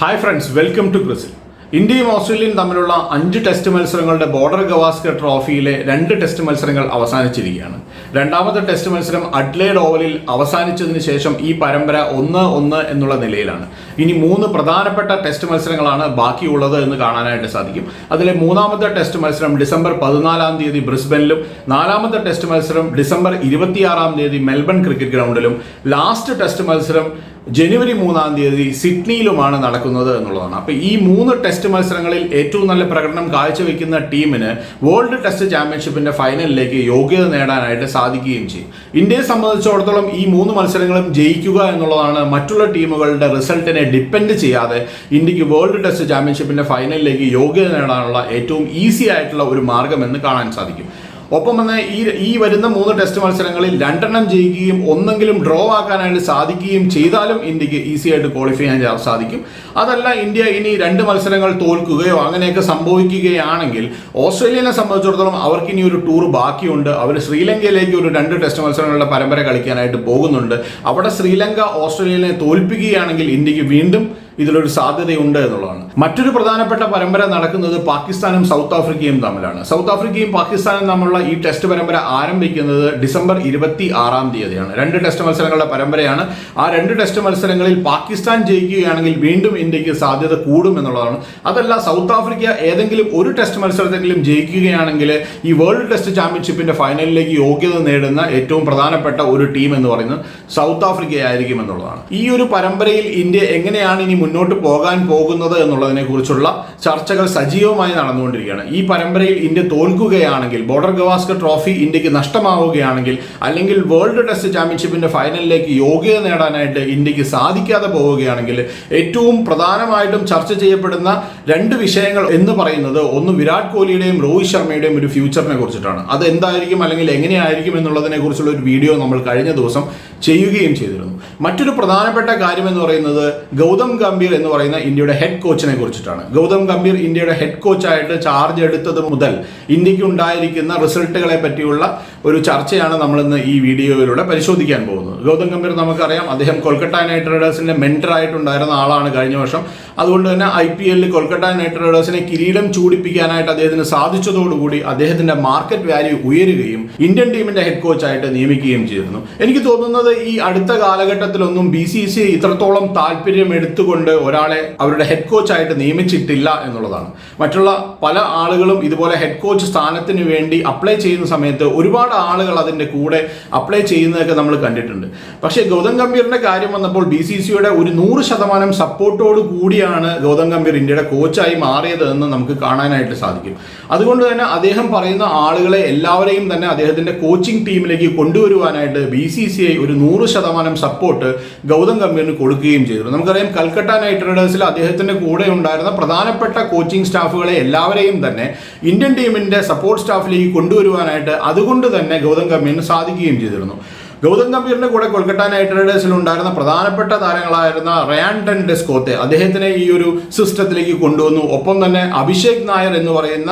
Hi friends welcome to Brazil ഇന്ത്യയും ഓസ്ട്രേലിയയും തമ്മിലുള്ള അഞ്ച് ടെസ്റ്റ് മത്സരങ്ങളുടെ ബോർഡർ ഗവാസ്കർ ട്രോഫിയിലെ രണ്ട് ടെസ്റ്റ് മത്സരങ്ങൾ അവസാനിച്ചിരിക്കുകയാണ്. രണ്ടാമത്തെ ടെസ്റ്റ് മത്സരം അഡ്ലേഡ് ഓവലിൽ അവസാനിച്ചതിന് ശേഷം ഈ പരമ്പര ഒന്ന് ഒന്ന് എന്നുള്ള നിലയിലാണ്. ഇനി മൂന്ന് പ്രധാനപ്പെട്ട ടെസ്റ്റ് മത്സരങ്ങളാണ് ബാക്കിയുള്ളത് എന്ന് കാണാനായിട്ട് സാധിക്കും. അതിലെ മൂന്നാമത്തെ ടെസ്റ്റ് മത്സരം ഡിസംബർ പതിനാലാം തീയതി ബ്രിസ്ബനിലും നാലാമത്തെ ടെസ്റ്റ് മത്സരം ഡിസംബർ ഇരുപത്തിയാറാം തീയതി മെൽബൺ ക്രിക്കറ്റ് ഗ്രൗണ്ടിലും ലാസ്റ്റ് ടെസ്റ്റ് മത്സരം ജനുവരി മൂന്നാം തീയതി സിഡ്നിയിലുമാണ് നടക്കുന്നത് എന്നുള്ളതാണ്. അപ്പോൾ ഈ മൂന്ന് ടെസ്റ്റ് മത്സരങ്ങളിൽ ഏറ്റവും നല്ല പ്രകടനം കാഴ്ചവെക്കുന്ന ടീമിന് വേൾഡ് ടെസ്റ്റ് ചാമ്പ്യൻഷിപ്പിന്റെ ഫൈനലിലേക്ക് യോഗ്യത നേടാനായിട്ട് സാധിക്കുകയും ചെയ്യും. ഇന്ത്യയെ സംബന്ധിച്ചിടത്തോളം ഈ മൂന്ന് മത്സരങ്ങളും ജയിക്കുക എന്നുള്ളതാണ് മറ്റുള്ള ടീമുകളുടെ റിസൾട്ടിനെ ഡിപ്പെൻഡ് ചെയ്യാതെ ഇന്ത്യയ്ക്ക് വേൾഡ് ടെസ്റ്റ് ചാമ്പ്യൻഷിപ്പിന്റെ ഫൈനലിലേക്ക് യോഗ്യത നേടാനുള്ള ഏറ്റവും ഈസി ആയിട്ടുള്ള ഒരു മാർഗമെന്ന് കാണാൻ സാധിക്കും. ഒപ്പം തന്നെ ഈ ഈ വരുന്ന മൂന്ന് ടെസ്റ്റ് മത്സരങ്ങളിൽ രണ്ടെണ്ണം ജയിക്കുകയും ഒന്നെങ്കിലും ഡ്രോ ആക്കാനായിട്ട് സാധിക്കുകയും ചെയ്താലും ഇന്ത്യയ്ക്ക് ഈസി ആയിട്ട് ക്വാളിഫൈ ചെയ്യാൻ സാധിക്കും. അതല്ല ഇന്ത്യ ഇനി രണ്ട് മത്സരങ്ങൾ തോൽക്കുകയോ അങ്ങനെയൊക്കെ സംഭവിക്കുകയാണെങ്കിൽ ഓസ്ട്രേലിയനെ സംബന്ധിച്ചിടത്തോളം അവർക്ക് ഇനി ഒരു ടൂർ ബാക്കിയുണ്ട്. അവർ ശ്രീലങ്കയിലേക്ക് ഒരു രണ്ട് ടെസ്റ്റ് മത്സരങ്ങളുടെ പരമ്പര കളിക്കാനായിട്ട് പോകുന്നുണ്ട്. അവിടെ ശ്രീലങ്ക ഓസ്ട്രേലിയനെ തോൽപ്പിക്കുകയാണെങ്കിൽ ഇന്ത്യയ്ക്ക് വീണ്ടും ഇതിലൊരു സാധ്യതയുണ്ട് എന്നുള്ളതാണ്. മറ്റൊരു പ്രധാനപ്പെട്ട പരമ്പര നടക്കുന്നത് പാകിസ്ഥാനും സൗത്ത് ആഫ്രിക്കയും തമ്മിലാണ്. സൗത്ത് ആഫ്രിക്കയും പാകിസ്ഥാനും തമ്മിലുള്ള ഈ ടെസ്റ്റ് പരമ്പര ആരംഭിക്കുന്നത് ഡിസംബർ ഇരുപത്തി ആറാം തീയതിയാണ്. രണ്ട് ടെസ്റ്റ് മത്സരങ്ങളുടെ പരമ്പരയാണ്. ആ രണ്ട് ടെസ്റ്റ് മത്സരങ്ങളിൽ പാകിസ്ഥാൻ ജയിക്കുകയാണെങ്കിൽ വീണ്ടും ഇന്ത്യയ്ക്ക് സാധ്യത കൂടും എന്നുള്ളതാണ്. അതല്ല സൗത്ത് ആഫ്രിക്ക ഏതെങ്കിലും ഒരു ടെസ്റ്റ് മത്സരത്തെങ്കിലും ജയിക്കുകയാണെങ്കിൽ ഈ വേൾഡ് ടെസ്റ്റ് ചാമ്പ്യൻഷിപ്പിന്റെ ഫൈനലിലേക്ക് യോഗ്യത നേടുന്ന ഏറ്റവും പ്രധാനപ്പെട്ട ഒരു ടീം എന്ന് പറയുന്നത് സൗത്ത് ആഫ്രിക്കയായിരിക്കും എന്നുള്ളതാണ്. ഈ ഒരു പരമ്പരയിൽ ഇന്ത്യ എങ്ങനെയാണ് ഇനി മുന്നോട്ട് പോകാൻ പോകുന്നത് എന്നുള്ളതിനെ കുറിച്ചുള്ള ചർച്ചകൾ സജീവമായി നടന്നുകൊണ്ടിരിക്കുകയാണ്. ഈ പരമ്പരയിൽ ഇന്ത്യ തോൽക്കുകയാണെങ്കിൽ ബോർഡർ ഗവാസ്കർ ട്രോഫി ഇന്ത്യയ്ക്ക് നഷ്ടമാവുകയാണെങ്കിൽ അല്ലെങ്കിൽ വേൾഡ് ടെസ്റ്റ് ചാമ്പ്യൻഷിപ്പിന്റെ ഫൈനലിലേക്ക് യോഗ്യത നേടാനായിട്ട് ഇന്ത്യയ്ക്ക് സാധിക്കാതെ പോവുകയാണെങ്കിൽ ഏറ്റവും പ്രധാനമായിട്ടും ചർച്ച ചെയ്യപ്പെടുന്ന രണ്ട് വിഷയങ്ങൾ എന്ന് പറയുന്നത് ഒന്ന് വിരാട് കോഹ്ലിയുടെയും രോഹിത് ശർമ്മയുടെയും ഒരു ഫ്യൂച്ചറിനെ കുറിച്ചിട്ടാണ്. അത് എന്തായിരിക്കും അല്ലെങ്കിൽ എങ്ങനെയായിരിക്കും എന്നുള്ളതിനെ കുറിച്ചുള്ള ഒരു വീഡിയോ നമ്മൾ കഴിഞ്ഞ ദിവസം ചെയ്യുകയും ചെയ്തിരുന്നു. മറ്റൊരു പ്രധാനപ്പെട്ട കാര്യം എന്ന് പറയുന്നത് ഗൗതം ഗംഭീർ എന്ന് പറയുന്ന ഇന്ത്യയുടെ ഹെഡ് കോച്ചിനെ കുറിച്ചിട്ടാണ്. ഗൗതം ഗംഭീർ ഇന്ത്യയുടെ ഹെഡ് കോച്ചായിട്ട് ചാർജ് എടുത്തത് മുതൽ ഇന്ത്യയ്ക്ക് ഉണ്ടായിരിക്കുന്ന റിസൾട്ടുകളെ പറ്റിയുള്ള ഒരു ചർച്ചയാണ് നമ്മളിന്ന് ഈ വീഡിയോയിലൂടെ പരിശോധിക്കാൻ പോകുന്നത്. ഗൗതം ഗംഭീർ നമുക്കറിയാം അദ്ദേഹം കൊൽക്കത്ത നൈറ്റ് റൈഡേഴ്സിന്റെ മെന്റർ ആയിട്ടുണ്ടായിരുന്ന ആളാണ് കഴിഞ്ഞ വർഷം. അതുകൊണ്ട് തന്നെ ഐ പി എല്ലിൽ കൊൽക്കത്ത നൈറ്റ് റൈഡേഴ്സിനെ കിരീടം ചൂടിപ്പിക്കാനായിട്ട് അദ്ദേഹത്തിന് സാധിച്ചതോടുകൂടി അദ്ദേഹത്തിന്റെ മാർക്കറ്റ് വാല്യൂ ഉയരുകയും ഇന്ത്യൻ ടീമിന്റെ ഹെഡ് കോച്ചായിട്ട് നിയമിക്കുകയും ചെയ്തിരുന്നു. എനിക്ക് തോന്നുന്നത് ഈ അടുത്ത കാലഘട്ടത്തിലൊന്നും ബി സി സി ഇത്രത്തോളം താല്പര്യം എടുത്തുകൊണ്ട് ഒരാളെ അവരുടെ ഹെഡ് കോച്ചായിട്ട് നിയമിച്ചിട്ടില്ല എന്നുള്ളതാണ്. മറ്റുള്ള പല ആളുകളും ഇതുപോലെ ഹെഡ് കോച്ച് സ്ഥാനത്തിന് വേണ്ടി അപ്ലൈ ചെയ്യുന്ന സമയത്ത് ഒരുപാട് ആളുകൾ അതിന്റെ കൂടെ അപ്ലൈ ചെയ്യുന്നതൊക്കെ നമ്മൾ കണ്ടിട്ടുണ്ട്. പക്ഷേ ഗൗതം ഗംഭീറിന്റെ കാര്യം വന്നപ്പോൾ ബി സി സിയുടെ ഒരു നൂറ് ശതമാനം സപ്പോർട്ടോട് കൂടിയാണ് ഗൗതം ഗംഭീർ ഇന്ത്യയുടെ കോച്ചായി മാറിയത് എന്ന് നമുക്ക് കാണാനായിട്ട് സാധിക്കും. അതുകൊണ്ട് തന്നെ അദ്ദേഹം പറയുന്ന ആളുകളെ എല്ലാവരെയും തന്നെ അദ്ദേഹത്തിന്റെ കോച്ചിങ് ടീമിലേക്ക് കൊണ്ടുവരുവാനായിട്ട് ബി സി സി ഐ ഒരു നൂറ് ശതമാനം സപ്പോർട്ട് ഗൗതം ഗംഭീറിന് കൊടുക്കുകയും ചെയ്തു നമുക്കറിയാം കൽക്കട്ട നൈറ്റ് റൈഡേഴ്സിൽ അദ്ദേഹത്തിന്റെ കൂടെ ഉണ്ടായിരുന്ന പ്രധാനപ്പെട്ട കോച്ചിങ് സ്റ്റാഫുകളെ എല്ലാവരെയും തന്നെ ഇന്ത്യൻ ടീമിന്റെ സപ്പോർട്ട് സ്റ്റാഫിലേക്ക് കൊണ്ടുവരുവാനായിട്ട് അതുകൊണ്ട് തന്നെ ഗൗതം ഗംഭീറിന് സാധിക്കുകയും ചെയ്തിരുന്നു. ഗൗതം ഗംഭീറിന്റെ കൂടെ കൊൽക്കത്ത നൈറ്റ് റൈഡേഴ്സിൽ ഉണ്ടായിരുന്ന പ്രധാനപ്പെട്ട താരങ്ങളായിരുന്ന റയാൻഡൻ ഡെസ്കോത്തെ അദ്ദേഹത്തിനെ ഈ ഒരു സിസ്റ്റത്തിലേക്ക് കൊണ്ടുവന്നു. ഒപ്പം തന്നെ അഭിഷേക് നായർ എന്ന് പറയുന്ന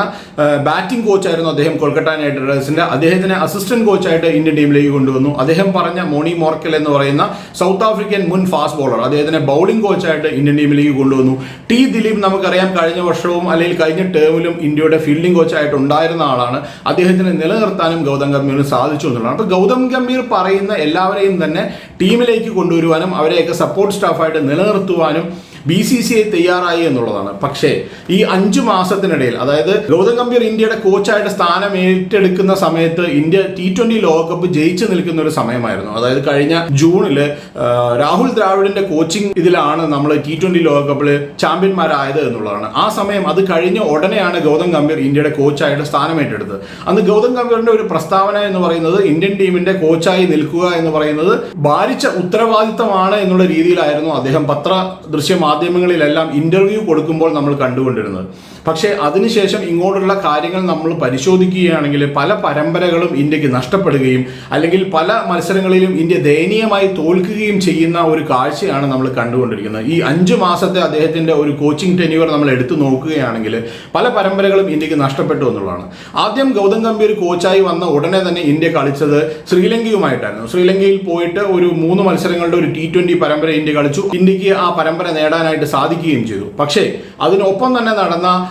ബാറ്റിംഗ് കോച്ചായിരുന്നു അദ്ദേഹം കൊൽക്കത്ത നൈറ്റ് റൈഡേഴ്സിന്റെ. അദ്ദേഹത്തിനെ അസിസ്റ്റന്റ് കോച്ചായിട്ട് ഇന്ത്യൻ ടീമിലേക്ക് കൊണ്ടുവന്നു. അദ്ദേഹം പറഞ്ഞ മോണി മോർക്കൽ എന്ന് പറയുന്ന സൗത്ത് ആഫ്രിക്കൻ മുൻ ഫാസ്റ്റ് ബോളർ അദ്ദേഹത്തിനെ ബൗളിംഗ് കോച്ചായിട്ട് ഇന്ത്യൻ ടീമിലേക്ക് കൊണ്ടുവന്നു. ടി ദിലീപ് നമുക്കറിയാം കഴിഞ്ഞ വർഷവും അല്ലെങ്കിൽ കഴിഞ്ഞ ടേമിലും ഇന്ത്യയുടെ ഫീൽഡിംഗ് കോച്ചായിട്ട് ഉണ്ടായിരുന്ന ആളാണ്. അദ്ദേഹത്തിനെ നിലനിർത്താനും ഗൗതം ഗംഭീറിന് സാധിച്ചു എന്നുള്ളതാണ്. അപ്പോൾ ഗൗതം ഗംഭീർ പറയുന്ന എല്ലാവരെയും തന്നെ ടീമിലേക്ക് കൊണ്ടുവരുവാനും അവരെയൊക്കെ സപ്പോർട്ട് സ്റ്റാഫായിട്ട് നിലനിർത്തുവാനും ബി സി സി ഐ തയ്യാറായി എന്നുള്ളതാണ്. പക്ഷേ ഈ അഞ്ചു മാസത്തിനിടയിൽ അതായത് ഗൗതം ഗംഭീർ ഇന്ത്യയുടെ കോച്ചായിട്ട് സ്ഥാനം ഏറ്റെടുക്കുന്ന സമയത്ത് ഇന്ത്യ ടി ട്വന്റി ലോകകപ്പ് ജയിച്ചു നിൽക്കുന്ന ഒരു സമയമായിരുന്നു. അതായത് കഴിഞ്ഞ ജൂണിൽ രാഹുൽ ദ്രാവിഡിന്റെ കോച്ചിങ് ഇതിലാണ് നമ്മൾ ടി ട്വന്റി ലോകകപ്പിൽ ചാമ്പ്യന്മാരായത് എന്നുള്ളതാണ്. ആ സമയം അത് കഴിഞ്ഞ ഉടനെയാണ് ഗൗതം ഗംഭീർ ഇന്ത്യയുടെ കോച്ചായിട്ട് സ്ഥാനം ഏറ്റെടുത്തത്. അന്ന് ഗൗതം ഗംഭീറിന്റെ ഒരു പ്രസ്താവന എന്ന് പറയുന്നത് ഇന്ത്യൻ ടീമിന്റെ കോച്ചായി നിൽക്കുക എന്ന് പറയുന്നത് ഭാരിച്ച ഉത്തരവാദിത്തമാണ് എന്നുള്ള രീതിയിലായിരുന്നു അദ്ദേഹം പത്ര ദൃശ്യ മാധ്യമങ്ങളിലെല്ലാം ഇന്റർവ്യൂ കൊടുക്കുമ്പോൾ നമ്മൾ കണ്ടുകൊണ്ടിരുന്നത്. പക്ഷേ അതിനുശേഷം ഇങ്ങോട്ടുള്ള കാര്യങ്ങൾ നമ്മൾ പരിശോധിക്കുകയാണെങ്കിൽ പല പരമ്പരകളും ഇന്ത്യയ്ക്ക് നഷ്ടപ്പെടുകയും അല്ലെങ്കിൽ പല മത്സരങ്ങളിലും ഇന്ത്യ ദയനീയമായി തോൽക്കുകയും ചെയ്യുന്ന ഒരു കാഴ്ചയാണ് നമ്മൾ കണ്ടുകൊണ്ടിരിക്കുന്നത്. ഈ അഞ്ച് മാസത്തെ അദ്ദേഹത്തിന്റെ ഒരു കോച്ചിങ് ടെന്യൂർ നമ്മൾ എടുത്തു നോക്കുകയാണെങ്കിൽ പല പരമ്പരകളും ഇന്ത്യയ്ക്ക് നഷ്ടപ്പെട്ടു എന്നുള്ളതാണ്. ആദ്യം ഗൗതം ഗംഭീർ കോച്ചായി വന്ന ഉടനെ തന്നെ ഇന്ത്യ കളിച്ചത് ശ്രീലങ്കയുമായിട്ടായിരുന്നു. ശ്രീലങ്കയിൽ പോയിട്ട് ഒരു മൂന്ന് മത്സരങ്ങളുടെ ഒരു ടി ട്വന്റി പരമ്പര ഇന്ത്യ കളിച്ചു. ഇന്ത്യയ്ക്ക് ആ പരമ്പര നേടാനായിട്ട് സാധിക്കുകയും ചെയ്തു. പക്ഷേ അതിനൊപ്പം തന്നെ നടന്ന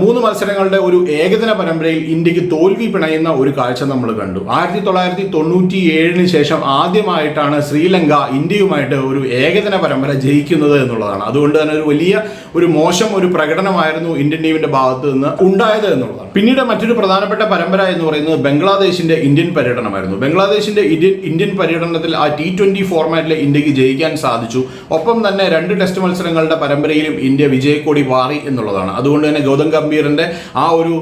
മൂന്ന് മത്സരങ്ങളുടെ ഒരു ഏകദിന പരമ്പരയിൽ ഇന്ത്യയ്ക്ക് തോൽവി പിണയുന്ന ഒരു കാഴ്ച നമ്മൾ കണ്ടു. ആയിരത്തി തൊള്ളായിരത്തി തൊണ്ണൂറ്റി ഏഴിന് ശേഷം ആദ്യമായിട്ടാണ് ശ്രീലങ്ക ഇന്ത്യയുമായിട്ട് ഒരു ഏകദിന പരമ്പര ജയിക്കുന്നത് എന്നുള്ളതാണ്. അതുകൊണ്ട് തന്നെ ഒരു വലിയ ഒരു മോശം ഒരു പ്രകടനമായിരുന്നു ഇന്ത്യൻ ടീമിന്റെ ഭാഗത്ത് നിന്ന് ഉണ്ടായത് എന്നുള്ളതാണ്. പിന്നീട് മറ്റൊരു പ്രധാനപ്പെട്ട പരമ്പര എന്ന് പറയുന്നത് ബംഗ്ലാദേശിന്റെ ഇന്ത്യൻ പര്യടനമായിരുന്നു. ബംഗ്ലാദേശിന്റെ ഇന്ത്യൻ ഇന്ത്യൻ പര്യടനത്തിൽ ആ ടി ട്വന്റി ഫോർമാറ്റിൽ ഇന്ത്യയ്ക്ക് ജയിക്കാൻ സാധിച്ചു. ഒപ്പം തന്നെ രണ്ട് ടെസ്റ്റ് മത്സരങ്ങളുടെ പരമ്പരയിലും ഇന്ത്യ വിജയക്കൊടി വാറി എന്നുള്ളതാണ്. അതുകൊണ്ട് തന്നെ ഗൗതം ഗംഭീറിന്റെ ആ ഒരു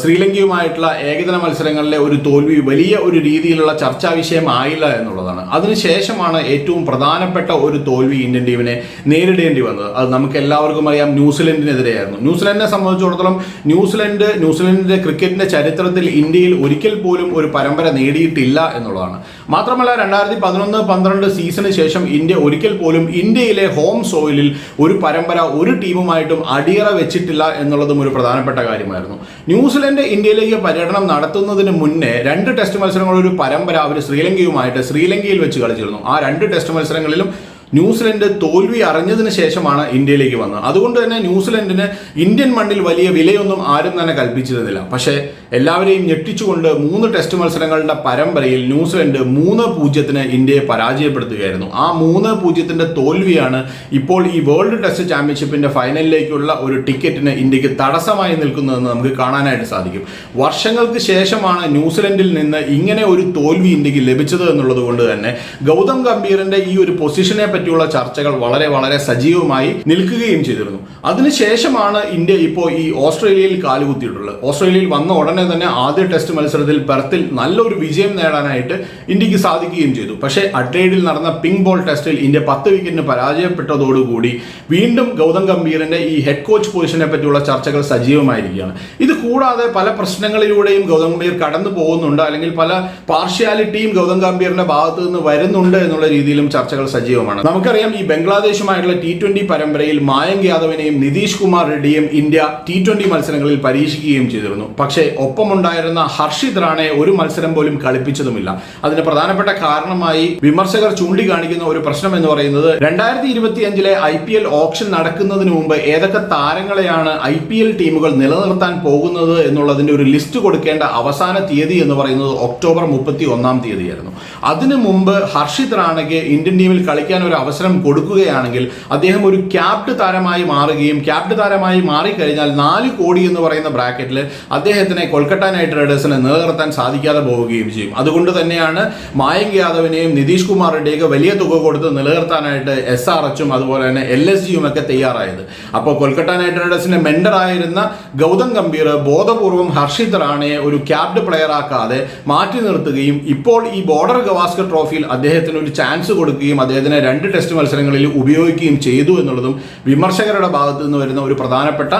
ശ്രീലങ്കയുമായിട്ടുള്ള ഏകദിന മത്സരങ്ങളിലെ ഒരു തോൽവി വലിയ ഒരു രീതിയിലുള്ള ചർച്ചാ വിഷയമായില്ല എന്നുള്ളതാണ്. അതിനുശേഷമാണ് ഏറ്റവും പ്രധാനപ്പെട്ട ഒരു തോൽവി ഇന്ത്യൻ ടീമിനെ നേരിടേണ്ടി വന്നത്. അത് നമുക്ക് എല്ലാവർക്കും അറിയാം ന്യൂസിലൻഡിനെതിരെയായിരുന്നു. ന്യൂസിലൻഡിനെ സംബന്ധിച്ചിടത്തോളം ന്യൂസിലൻഡ് ന്യൂസിലൻഡിന്റെ ക്രിക്കറ്റിന്റെ ചരിത്രത്തിൽ ഇന്ത്യയിൽ ഒരിക്കൽ പോലും ഒരു പരമ്പര നേടിയിട്ടില്ല എന്നുള്ളതാണ്. മാത്രമല്ല രണ്ടായിരത്തി പതിനൊന്ന് പന്ത്രണ്ട് സീസണിന് ശേഷം ഇന്ത്യ ഒരിക്കൽ പോലും ഇന്ത്യയിലെ ഹോം സോയിലിൽ ഒരു പരമ്പര ഒരു ടീമുമായിട്ടും അടിയറ വെച്ചിട്ടില്ല എന്നുള്ളതും ഒരു പ്രധാനപ്പെട്ട കാര്യമായിരുന്നു. ന്യൂസിലൻഡ് ഇന്ത്യയിലേക്ക് പര്യടനം നടത്തുന്നതിന് മുന്നേ രണ്ട് ടെസ്റ്റ് മത്സരങ്ങൾ ഒരു പരമ്പര അവർ ശ്രീലങ്കയുമായിട്ട് ശ്രീലങ്കയിൽ വെച്ച് കളിച്ചിരുന്നു. ആ രണ്ട് ടെസ്റ്റ് മത്സരങ്ങളിലും ന്യൂസിലൻഡ് തോൽവി അറിഞ്ഞതിന് ശേഷമാണ് ഇന്ത്യയിലേക്ക് വന്നത്. അതുകൊണ്ട് തന്നെ ന്യൂസിലൻഡിന് ഇന്ത്യൻ മണ്ണിൽ വലിയ വിലയൊന്നും ആരും തന്നെ കൽപ്പിച്ചിരുന്നില്ല. പക്ഷേ എല്ലാവരെയും ഞെട്ടിച്ചുകൊണ്ട് മൂന്ന് ടെസ്റ്റ് മത്സരങ്ങളുടെ പരമ്പരയിൽ ന്യൂസിലൻഡ് മൂന്ന് പൂജ്യത്തിന് ഇന്ത്യയെ പരാജയപ്പെടുത്തുകയായിരുന്നു. ആ മൂന്ന് പൂജ്യത്തിന്റെ തോൽവിയാണ് ഇപ്പോൾ ഈ വേൾഡ് ടെസ്റ്റ് ചാമ്പ്യൻഷിപ്പിന്റെ ഫൈനലിലേക്കുള്ള ഒരു ടിക്കറ്റിന് ഇന്ത്യയ്ക്ക് തടസ്സമായി നിൽക്കുന്നതെന്ന് നമുക്ക് കാണാനായിട്ട് സാധിക്കും. വർഷങ്ങൾക്ക് ശേഷമാണ് ന്യൂസിലൻഡിൽ നിന്ന് ഇങ്ങനെ ഒരു തോൽവി ഇന്ത്യയ്ക്ക് ലഭിച്ചത് എന്നുള്ളത് കൊണ്ട് തന്നെ ഗൗതം ഗംഭീറിന്റെ ഈ ഒരു പൊസിഷനെ പറ്റിയുള്ള ചർച്ചകൾ വളരെ വളരെ സജീവമായി നിൽക്കുകയും ചെയ്തിരുന്നു. അതിനുശേഷമാണ് ഇന്ത്യ ഇപ്പോൾ ഈ ഓസ്ട്രേലിയയിൽ കാലുകുത്തിയിട്ടുള്ളത്. ഓസ്ട്രേലിയയിൽ വന്ന ഉടനെ തന്നെ ആദ്യ ടെസ്റ്റ് മത്സരത്തിൽ പെർത്തിൽ നല്ലൊരു വിജയം നേടാനായിട്ട് ഇന്ത്യയ്ക്ക് സാധിക്കുകയും ചെയ്തു. പക്ഷേ അഡ്ലൈഡിൽ നടന്ന പിങ്ക് ബോൾ ടെസ്റ്റിൽ ഇന്ത്യ പത്ത് വിക്കറ്റിന് പരാജയപ്പെട്ടതോടുകൂടി വീണ്ടും ഗൗതം ഗംഭീറിന്റെ ഈ ഹെഡ് കോച്ച് പൊസിഷനെ പറ്റിയുള്ള ചർച്ചകൾ സജീവമായിരിക്കുകയാണ്. ഇത് കൂടാതെ പല പ്രശ്നങ്ങളിലൂടെയും ഗൗതം ഗംഭീർ കടന്നു പോകുന്നുണ്ട്. അല്ലെങ്കിൽ പല പാർഷ്യാലിറ്റിയും ഗൗതം ഗംഭീറിന്റെ ഭാഗത്ത് നിന്ന് വരുന്നുണ്ട് എന്നുള്ള രീതിയിലും ചർച്ചകൾ സജീവമാണ്. നമുക്കറിയാം ഈ ബംഗ്ലാദേശുമായിട്ടുള്ള ടി ട്വന്റി പരമ്പരയിൽ മായങ്ക് യാദവിനെയും നിതീഷ് കുമാർ റെഡ്ഡിയും ഇന്ത്യ ടി ട്വന്റി മത്സരങ്ങളിൽ പരീക്ഷിക്കുകയും ചെയ്തിരുന്നു. പക്ഷേ ഒപ്പമുണ്ടായിരുന്ന ഹർഷിത് റാണെ ഒരു മത്സരം പോലും കളിപ്പിച്ചതുമില്ല. അതിന് പ്രധാനപ്പെട്ട കാരണമായി വിമർശകർ ചൂണ്ടിക്കാണിക്കുന്ന ഒരു പ്രശ്നം എന്ന് പറയുന്നത് രണ്ടായിരത്തി ഇരുപത്തി അഞ്ചിലെ ഐ പി എൽ ഓപ്ഷൻ നടക്കുന്നതിന് മുമ്പ് ഏതൊക്കെ താരങ്ങളെയാണ് ഐ പി എൽ ടീമുകൾ നിലനിർത്താൻ പോകുന്നത് എന്നുള്ളതിന്റെ ഒരു ലിസ്റ്റ് കൊടുക്കേണ്ട അവസാന തീയതി എന്ന് പറയുന്നത് ഒക്ടോബർ മുപ്പത്തി ഒന്നാം തീയതിയായിരുന്നു. അതിനു മുമ്പ് ഹർഷിത് റാണയ്ക്ക് ഇന്ത്യൻ ടീമിൽ കളിക്കാൻ ഒരു അവസരം കൊടുക്കുകയാണെങ്കിൽ അദ്ദേഹം ഒരു ക്യാപ്റ്റ് താരമായി മാറുകയും ക്യാപ്റ്റ് താരമായി മാറിക്കഴിഞ്ഞാൽ നാല് കോടി എന്ന് പറയുന്ന ബ്രാക്കറ്റിൽ അദ്ദേഹത്തിനെ കൊൽക്കത്ത നൈറ്റ് റൈഡേഴ്സിനെ നിലനിർത്താൻ സാധിക്കാതെ പോവുകയും ചെയ്യും. അതുകൊണ്ട് തന്നെയാണ് മായങ്ക് യാദവിനെയും നിതീഷ് കുമാർ റെഡ്ഡിയൊക്കെ വലിയ തുക കൊടുത്ത് നിലനിർത്താനായിട്ട് എസ് ആർ എച്ചും അതുപോലെ തന്നെ എൽ എസ് ജിയും ഒക്കെ തയ്യാറായത്. അപ്പോൾ കൊൽക്കത്ത നൈറ്റ് റൈഡേഴ്സിന്റെ മെന്റർ ആയിരുന്ന ഗൗതം ഗംഭീർ ബോധപൂർവം ഹർഷിത് റാണയെ ഒരു ക്യാപ്റ്റ് പ്ലെയർ ആക്കാതെ മാറ്റി നിർത്തുകയും ഇപ്പോൾ ഈ ബോർഡർ ഗവാസ്കർ ട്രോഫിയിൽ അദ്ദേഹത്തിന് ഒരു ചാൻസ് കൊടുക്കുകയും അദ്ദേഹത്തിന് രണ്ട് ടെസ്റ്റ് മത്സരങ്ങളിൽ ഉപയോഗിക്കുകയും ചെയ്തു എന്നുള്ളതും വിമർശകരുടെ ഭാഗത്തു നിന്ന് വരുന്ന ഒരു പ്രധാനപ്പെട്ട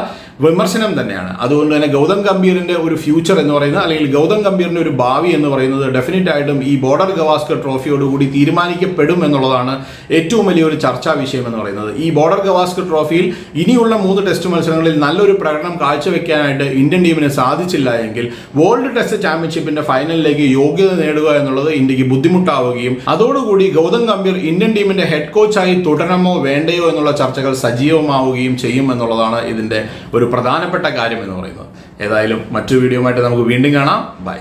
വിമർശനം തന്നെയാണ്. അതുകൊണ്ട് തന്നെ ഗൗതം ഗംഭീറിന്റെ ഒരു ഫ്യൂച്ചർ എന്ന് പറയുന്നത് അല്ലെങ്കിൽ ഗൗതം ഗംഭീറിന്റെ ഒരു ഭാവി എന്ന് പറയുന്നത് ഡെഫിനറ്റ് ആയിട്ടും ഈ ബോർഡർ ഗവാസ്കർ ട്രോഫിയോടുകൂടി തീരുമാനിക്കപ്പെടും എന്നുള്ളതാണ് ഏറ്റവും വലിയൊരു ചർച്ചാ വിഷയം എന്ന് പറയുന്നത്. ഈ ബോർഡർ ഗവാസ്കർ ട്രോഫിയിൽ ഇനിയുള്ള മൂന്ന് ടെസ്റ്റ് മത്സരങ്ങളിൽ നല്ലൊരു പ്രകടനം കാഴ്ചവെക്കാനായിട്ട് ഇന്ത്യൻ ടീമിന് സാധിച്ചില്ല എങ്കിൽ വേൾഡ് ടെസ്റ്റ് ചാമ്പ്യൻഷിപ്പിന്റെ ഫൈനലിലേക്ക് യോഗ്യത നേടുക എന്നുള്ളത് ഇന്ത്യയ്ക്ക് ബുദ്ധിമുട്ടാവുകയും അതോടുകൂടി ഗൗതം ഗംഭീർ ഇന്ത്യൻ ടീമിന്റെ ഹെഡ് കോച്ചായി തുടരണമോ വേണ്ടയോ എന്നുള്ള ചർച്ചകൾ സജീവമാവുകയും ചെയ്യും എന്നുള്ളതാണ് ഇതിന്റെ ഒരു പ്രധാനപ്പെട്ട കാര്യം എന്ന് പറയുന്നത്. ഏതായാലും മറ്റു വീഡിയോ നമുക്ക് വീണ്ടും കാണാം. ബൈ.